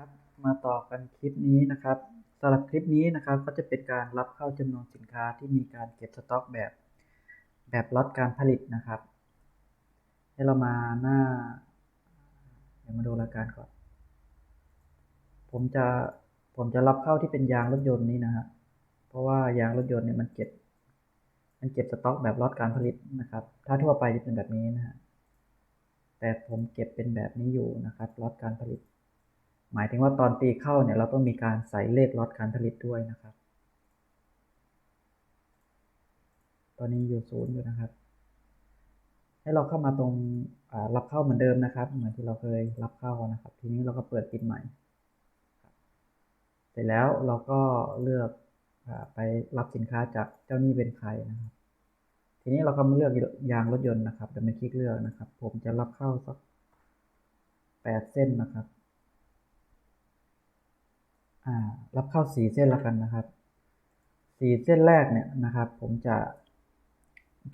ครับ มาต่อกันคลิปนี้นะครับสำหรับคลิปนี้นะครับก็จะเป็นการรับเข้าจำนวนสินค้าที่มีการเก็บสต็อกแบบ แบบล็อตการผลิตนะครับ ให้เรามาหน้า เดี๋ยวมาดูรายการก่อน ผมจะผมจะรับเข้าที่เป็นยางรถยนต์นี้นะฮะเพราะว่ายางรถยนต์เนี่ยมันเก็บ มันเก็บสต็อกแบบล็อตการผลิตนะครับ ถ้าทั่วไปจะเป็นแบบนี้นะฮะแต่ผมเก็บเป็นแบบนี้อยู่นะครับล็อตการผลิต หมายถึงว่าตอนตีเข้าเนี่ยเราต้องมีการใส่เลขล็อตการผลิตด้วยนะครับ ตอนนี้อยู่ศูนย์อยู่นะครับ ให้เราเข้ามาตรงรับเข้าเหมือนเดิมนะครับ เหมือนที่เราเคยรับเข้านะครับ ทีนี้เราก็เปิดปิดใหม่ เสร็จแล้วเราก็เลือกไปรับสินค้าจากเจ้าหนี้เป็นใครนะครับ ทีนี้เราก็มาเลือกยางรถยนต์นะครับเดี๋ยวมาคลิกเลือกนะครับ ผมจะรับเข้าสักแปดเส้นนะครับ รับเข้าสี่เส้นแล้วกันนะครับสี่เส้นแรกเนี่ยนะครับ ผมจะ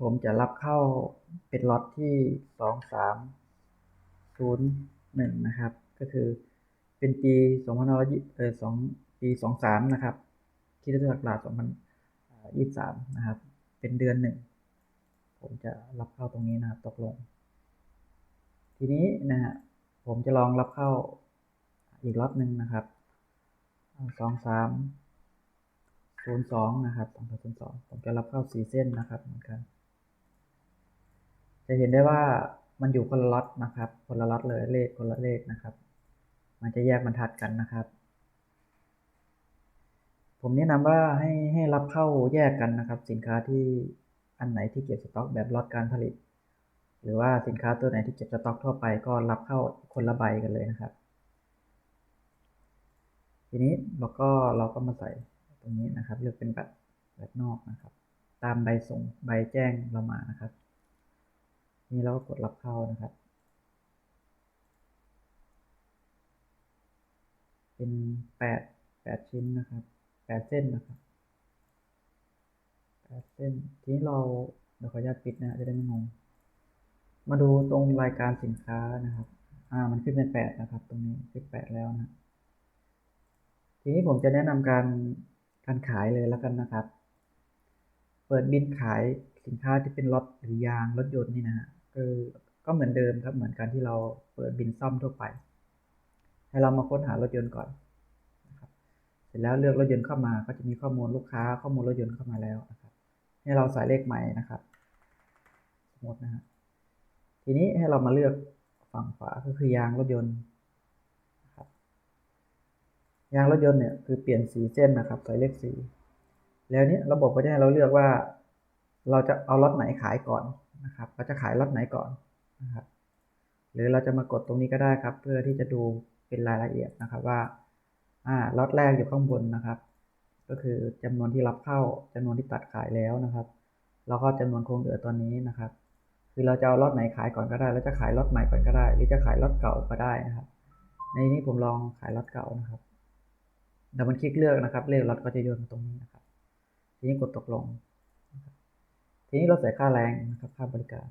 ผมจะรับเข้าเป็นล็อตที่สองสามศูนย์หนึ่งนะครับ ก็คือเป็นปีสองพันห้าร้อยเออสองปีสองสามนะครับคิดด้ศักราสองพันยี่สามนะครับ เป็นเดือนหนึ่งผมจะรับเข้าตรงนี้นะครับตกลง ทีนี้นะฮะผมจะลองรับเข้าอีกล็อตหนึ่งนะครับ สองสามศูนย์สองนะครับสองศูนย์สองผมจะรับเข้าสี่เส้นนะครับเหมือนกัน จะเห็นได้ว่ามันอยู่คนละล็อตนะครับ คนละล็อตเลยเลขคนละเลขนะครับ มันจะแยกบรรทัดกันนะครับ ผมแนะนำว่าให้ให้รับเข้าแยกกันนะครับ สินค้าที่อันไหนที่เก็บสต็อกแบบล็อตการผลิต หรือว่าสินค้าตัวไหนที่เก็บสต็อกทั่วไปก็รับเข้าคนละใบกันเลยนะครับ ทีนี้เราก็เราก็มาใส่ตรงนี้นะครับเลือกเป็นแบบแบบนอกนะครับ ตามใบส่งใบแจ้งเรามานะครับ นี่เราก็กดรับเข้านะครับ เป็นแปดแปดชิ้นนะครับแปดเส้นนะครับแปดเส้นทีนี้เราเดี๋ยวขออนุญาตปิดนะจะได้ไม่งงมาดูตรงรายการสินค้านะครับ อ่า มันขึ้นเป็นแปดนะครับ ตรงนี้ขึ้นแปดแล้วนะ ทีนี้ผมจะแนะนำการการขายเลยแล้วกันนะครับ เปิดบินขายสินค้าที่เป็นรถหรือยางรถยนต์นี่นะฮะคือก็เหมือนเดิมครับเหมือนการที่เราเปิดบินซ่อมทั่วไป ให้เรามาค้นหารถยนต์ก่อนนะครับเสร็จแล้วเลือกรถยนต์เข้ามาก็จะมีข้อมูลลูกค้าข้อมูลรถยนต์เข้ามาแล้วนะครับ ให้เราใส่เลขใหม่นะครับ สมมตินะฮะทีนี้ให้เรามาเลือกฝั่งขวาก็คือยางรถยนต์ ยางรถยนต์เนี่ยคือเปลี่ยนสีเส้นนะครับใส่เลขสีแล้วนี้ระบบก็จะให้เราเลือกว่า เราจะเอารถไหนขายก่อนนะครับเราจะขายรถไหนก่อนนะครับ หรือเราจะมากดตรงนี้ก็ได้ครับ เพื่อที่จะดูเป็นรายละเอียดนะครับว่าอ่ารถแรกอยู่ข้างบนนะครับ ก็คือจำนวนที่รับเข้าจำนวนที่ตัดขายแล้วนะครับแล้วก็จำนวนคงเหลือตอนนี้นะครับ คือเราจะเอารถไหนขายก่อนก็ได้แล้วจะขายรถใหม่ก่อนก็ได้ หรือจะขายรถเก่าก็ได้นะครับ ในนี้ผมลองขายรถเก่านะครับ ดับเบิลคลิกเลือกนะครับ เลขรถก็จะโยนตรงนี้นะครับ ทีนี้กดตกลง ทีนี้เราใส่ค่าแรงนะครับ ค่าบริการ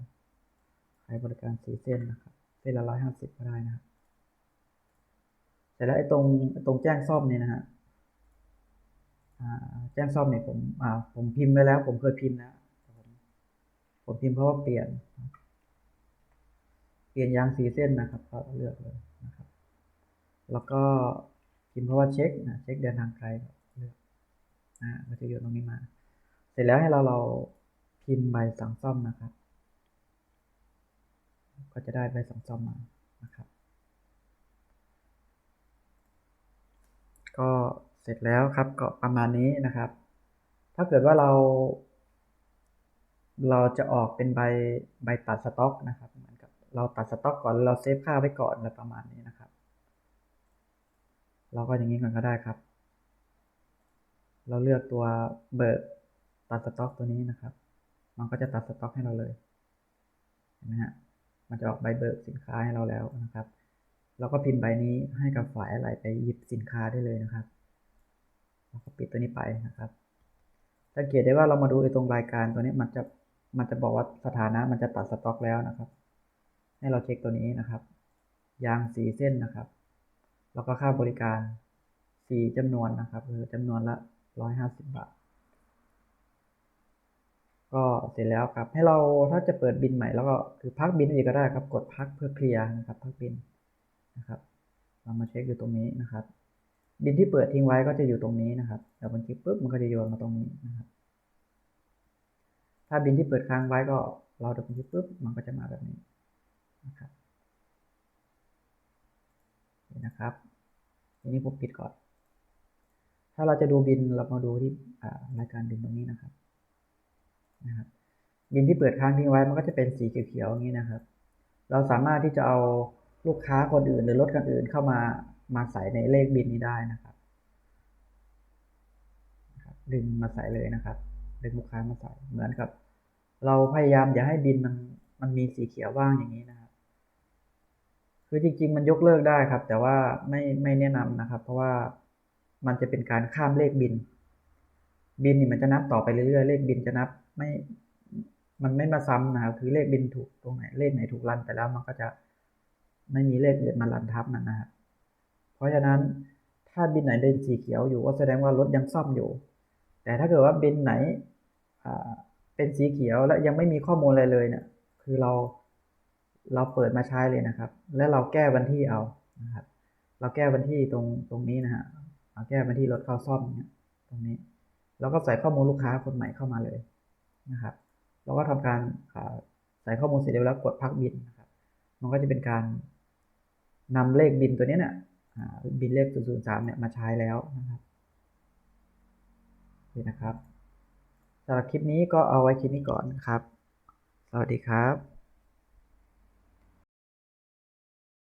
ขายบริการสีเส้นนะครับ เส้นละร้อยห้าสิบก็ได้นะครับเสร็จแล้วไอ้ตรงตรงแจ้งซ่อมเนี่ยนะฮะแจ้งซ่อมเนี่ยผมผมพิมพ์ไปแล้ว ผมเคยพิมพ์นะผมพิมพ์เพราะว่าเปลี่ยน เปลี่ยนยางสีเส้นนะครับก็เลือกเลยนะครับ แล้วก็ พิมพ์เพราะว่าเช็คนะเช็คเดินทางไกลเลือกนะมันจะโยนตรงนี้มา เสร็จแล้วให้เราเราพิมพ์ใบสั่งซ่อมนะครับ ก็จะได้ใบสั่งซ่อมมานะครับ ก็เสร็จแล้วครับก็ประมาณนี้นะครับ ถ้าเกิดว่าเรา เราจะออกเป็นใบใบตัดสต็อกนะครับ เหมือนกับเราตัดสต็อกก่อนเราเซฟค่าไว้ก่อนอะไรประมาณนี้นะครับ เราก็อย่างนี้ก่อนก็ได้ครับ เราเลือกตัวเบิกตัดสต็อกตัวนี้นะครับ มันก็จะตัดสต็อกให้เราเลย เห็นไหมฮะ มันจะออกใบเบิกสินค้าให้เราแล้วนะครับ เราก็พิมพ์ใบนี้ให้กับฝ่ายอะไรไปหยิบสินค้าได้เลยนะครับเราก็ปิดตัวนี้ไปนะครับ สังเกตได้ว่าเรามาดูไอ้ตรงรายการตัวนี้มันจะ มันจะบอกว่าสถานะมันจะตัดสต็อกแล้วนะครับ ให้เราเช็คตัวนี้นะครับ ยางสีเส้นนะครับ แล้วก็ค่าบริการสี่จำนวนนะครับคือจำนวนละร้อยห้าสิบาท ก็เสร็จแล้วครับ ให้เราถ้าจะเปิดบินใหม่แล้วก็คือพักบินอีกก็ได้ครับ กดพักเพื่อเคลียร์นะครับพักบินนะครับ เรามาเช็คอยู่ตรงนี้นะครับ บินที่เปิดทิ้งไว้ก็จะอยู่ตรงนี้นะครับแต่บันคลิกปุ๊บมันก็จะโยนมาตรงนี้นะครับถ้าบินที่เปิดค้างไว้ก็เราเดับบันคลิกปุ๊บมันก็จะมาแบบนี้นะครับ นะครับทีนี้ผมปิดก่อน ถ้าเราจะดูบินเรามาดูที่รายการบินตรงนี้นะครับนะครับบินที่เปิดค้างทิ้งไว้มันก็จะเป็นสีเขียวๆอย่างนี้นะครับ เราสามารถที่จะเอาลูกค้าคนอื่น หรือรถคันอื่นเข้ามามาใส่ในเลขบินนี้ได้นะครับ ดึงมาใส่เลยนะครับดึงลูกค้ามาใส่เหมือนกับ เราพยายามอย่าให้บินมันมันมีสีเขียวว่างอย่างนี้นะครับ คือจริง ๆ มันยกเลิกได้ครับ แต่ว่าไม่ไม่แนะนำนะครับ เพราะว่ามันจะเป็นการข้ามเลขบิน บินนี่มันจะนับต่อไปเรื่อยๆ เลขบินจะนับไม่ มันไม่มาซ้ำนะครับ คือเลขบินถูกตรงไหน เลขไหนถูกรันไปแล้วมันก็จะไม่มีเลขอื่นมารันทับมันนะครับ เพราะฉะนั้นถ้าบินไหนเป็นสีเขียวอยู่ก็แสดงว่ารถยังซ่อมอยู่ แต่ถ้าเกิดว่าบินไหนเป็นสีเขียวและยังไม่มีข้อมูลอะไรเลยเนี่ย คือเรา เราเปิดมาใช้เลยนะครับ และเราแก้วันที่เอานะครับ เราแก้วันที่ตรงตรงนี้นะฮะเราแก้วันที่รถเข้าซ่อมเนี่ยตรงนี้แล้วก็ใส่ข้อมูลลูกค้าคนใหม่เข้ามาเลยนะครับเราก็ทำการใส่ข้อมูลเสร็จแล้วกดพักบินนะครับ มันก็จะเป็นการนำเลขบินตัวนี้เนี่ยบินเลข003เนี่ยมาใช้แล้วนะครับนี่นะครับสำหรับคลิปนี้ก็เอาไว้คลิปนี้ก่อนนะครับ สวัสดีครับ